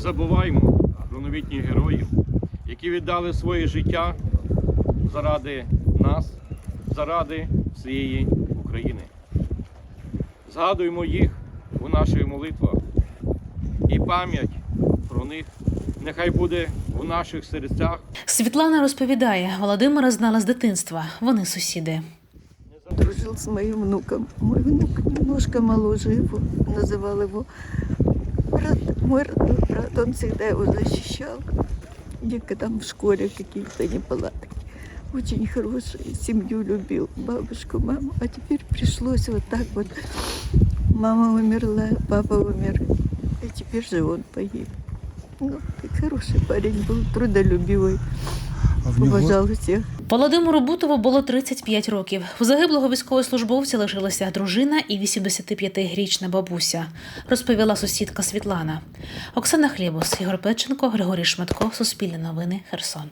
забуваємо про новітніх героїв, які віддали своє життя заради нас, заради всієї України. Згадуємо їх у наших молитвах і пам'ять про них нехай буде у наших серцях. Світлана розповідає, Володимира знала з дитинства. Вони сусіди. дружил с моим внуком. Мой внук немножко моложе его, называл его брат, мой родной брат. Он всегда его защищал. Где там в школе какие-то неполадки. Очень хороший, семью любил, бабушку, маму. А теперь пришлось вот так вот. Мама умерла, папа умер. И теперь же он погиб. Ну, хороший парень был, трудолюбивый, А уважал всех. Володимиру Бутову було 35 років. У загиблого військовослужбовця лишилася дружина і 85-річна бабуся, розповіла сусідка Світлана. Оксана Хлібус, Ігор Печенко, Григорій Шматко, Суспільне новини, Херсон.